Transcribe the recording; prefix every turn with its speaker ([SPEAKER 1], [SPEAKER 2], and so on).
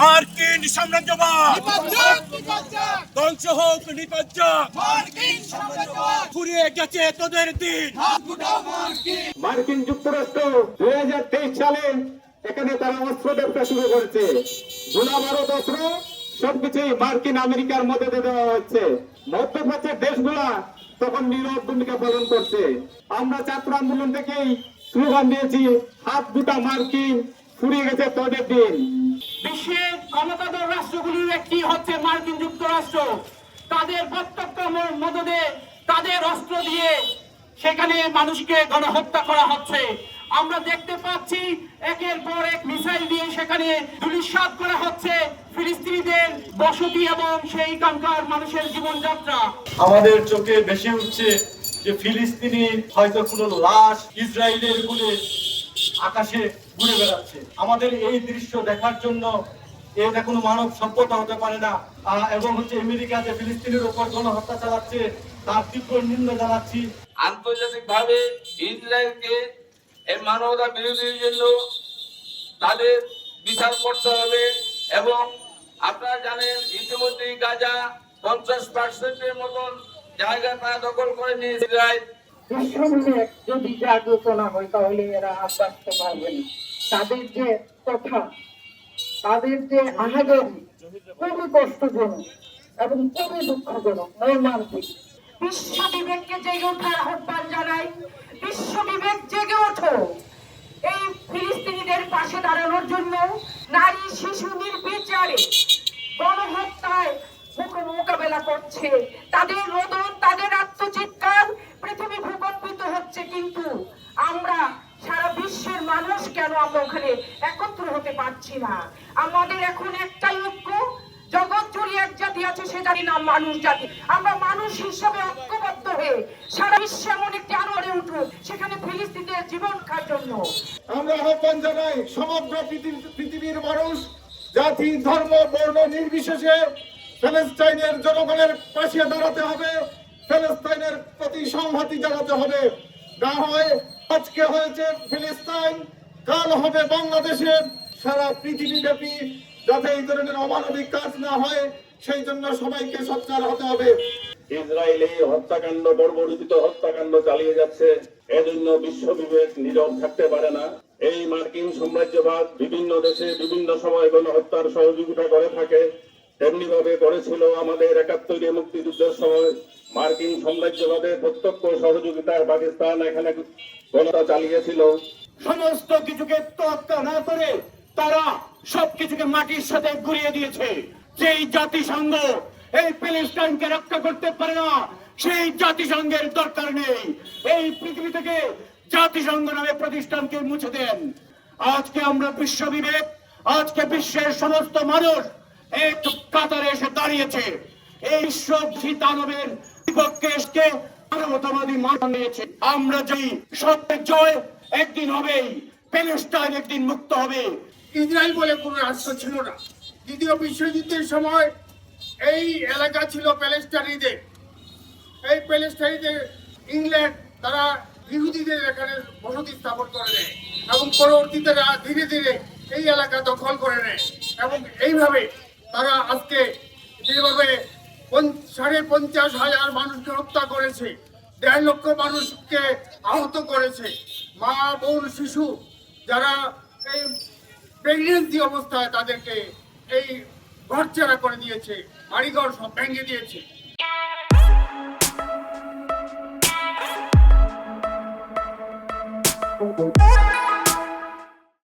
[SPEAKER 1] মার্কিন সাম্রাজ্যবাদ। ধ্বংস হোক ফুরিয়ে গেছে তোদের দিন।
[SPEAKER 2] মার্কিন যুক্তরাষ্ট্র দুই হাজার তেইশ সালে এখানে তারা অস্ত্র ব্যবসা শুরু করেছে। গোলা ভারত অস্ত্র, সবকিছুই মার্কিন, আমেরিকার মধ্যে দেওয়া হচ্ছে। মধ্যপ্রাচ্যের দেশগুলা তখন নীরব ভূমিকা পালন করছে। আমরা ছাত্র আন্দোলন থেকেই স্লোগান দিয়েছি, হাত দুটা মার্কিন, ফুরিয়ে গেছে তোদের দিন।
[SPEAKER 3] বিশ্বের ক্ষমতাধর রাষ্ট্রগুলির একটি হচ্ছে মার্কিন যুক্তরাষ্ট্র। তাদের প্রত্যক্ষ মদদে তাদের অস্ত্র দিয়ে সেখানে মানুষকে গণহত্যা করা হচ্ছে। আমরা দেখতে পাচ্ছি একের পর এক মিসাইল দিয়ে সেখানে ধূলিসাৎ করা হচ্ছে ফিলিস্তিনিদের বসতি এবং সেইখানকার মানুষের জীবনযাত্রা।
[SPEAKER 4] আমাদের চোখে ভেসে উঠছে যে ফিলিস্তিনি হয়তো কোনো লাশ ইসরায়েলের কোলে আকাশে ঘুরে বেড়াচ্ছে। আমাদের এই দৃশ্য দেখার জন্য এটা কোনো মানব সভ্যতা হতে পারে না। এবং হচ্ছে আমেরিকা যে ফিলিস্তিনের উপর গণহত্যা চালাচ্ছে, তার তীব্র নিন্দা জানাচ্ছি।
[SPEAKER 5] আন্তর্জাতিকভাবে ইসরায়েলকে এই মানবতা বিরোধীর জন্য তাদের বিচার করতে হবে এবং আপনারা জানেন ইতিমধ্যেই গাজা পঞ্চাশ পার্সেন্টের মতন জায়গা তারা দখল করে নিয়েছে। ইসরায়েল
[SPEAKER 6] যদি হয়, তাহলে এরা পারবে না। তাদের যে কথা, তাদের যে খুবই কষ্টজনক এবং খুবই দুঃখজনক, মর্মান্তিক। বিশ্ব বিবেককে জেগে ওঠার আহ্বান জানাই বিশ্ব বিবেক জেগে ওঠো। এই ফিলিস্তিনিদের পাশে দাঁড়ানোর জন্য নারী শিশু নির্বিচারে গণহত্যায় মোকাবেলা করছে। তাদের রোদন তাদের আত্মচিৎকার পৃথিবী ভূকম্পিত হচ্ছে কিন্তু আমরা সারা বিশ্বের মানুষ কেন আমরা ওখানে একত্র হতে পারছি না। আমাদের এখন একটাই ঐক্য, জগৎ জুড়ে এক জাতি আছে, সে জাতি নাম মানুষ জাতি। আমরা মানুষ হিসাবে ঐক্যবদ্ধ হয়ে সারা বিশ্বে এমন একটি আলোড়ে উঠুক, সেখানে ফিলিস্তিনের জীবন খার জন্য।
[SPEAKER 2] আমরা আহ্বান জানাই সমগ্র পৃথিবীর মানুষ, জাতি, ধর্ম, বর্ণ নির্বিশেষে ফিলিস্তাইনের জনগণের পাশে দাঁড়াতে হবে ফিলিস্তাইনের প্রতি সংহতি জানাতে হবে। না হয় আজকে হয়েছে ফিলিস্তাইন কাল হবে বাংলাদেশে সারা পৃথিবীব্যাপী যাতে এই ধরনের অমানবিক কাজ না হয় সেই জন্য সবাইকে সোচ্চার হতে হবে।
[SPEAKER 7] ইসরায়েল এই হত্যাকাণ্ড বর্বরিত হত্যাকাণ্ড চালিয়ে যাচ্ছে। এজন্য বিশ্ব বিবেক নীরব থাকতে পারে না। এই মার্কিন সাম্রাজ্যবাদ বিভিন্ন দেশে বিভিন্ন সময় গণহত্যার সহযোগিতা করে থাকে। তেমনি ভাবে করেছিল আমাদের একাত্তরে মুক্তিযুদ্ধের সময়। মার্কিন সাম্রাজ্যবাদের প্রত্যক্ষ সহযোগিতায় পাকিস্তান এখানে গণতা চালিয়েছিল।
[SPEAKER 2] সমস্ত কিছুকে তোয়াক্কা না করে তারা সবকিছুকে মাটির সাথে গুড়িয়ে দিয়েছে। যেই জাতিসংঘ এই প্যালেস্টাইনকে রক্ষা করতে পারে না, সেই জাতিসংঘের দরকার নেই। এই পৃথিবী থেকে জাতিসংঘ নামে প্রতিষ্ঠানকে মুছে দেন। আজকে আমরা বিশ্ব বিবেক আজকে বিশ্বের সমস্ত মানুষ এক কাতারে এসে দাঁড়িয়েছে। এই সব দানবের বিপক্ষে এসে মানবতাবাদী মান নিয়েছে আমরা যেই সত্যের জয় একদিন হবেই প্যালেস্টাইন একদিন মুক্ত হবে।
[SPEAKER 8] ইসরায়েল বলে কোনো রাষ্ট্র ছিল না। দ্বিতীয় বিশ্বযুদ্ধের সময় এই এলাকা ছিল প্যালেস্টাইনিদের। এই প্যালেস্টাইনিদের ইংল্যান্ড তারা ইহুদিদের এখানে বসতি স্থাপন করে নেয় এবং পরবর্তীতে ধীরে ধীরে এই এলাকা দখল করে নেয় এবং এইভাবে তারা আজকে যেভাবে সাড়ে পঞ্চাশ হাজার মানুষকে হত্যা করেছে, দেড় লক্ষ মানুষকে আহত করেছে, মা, বোন, শিশু যারা এই প্রেগনেন্সি অবস্থায় তাদেরকে এই ঘরছাড়া করে দিয়েছে বাড়িঘর সব ভেঙে দিয়েছে
[SPEAKER 6] Thank you.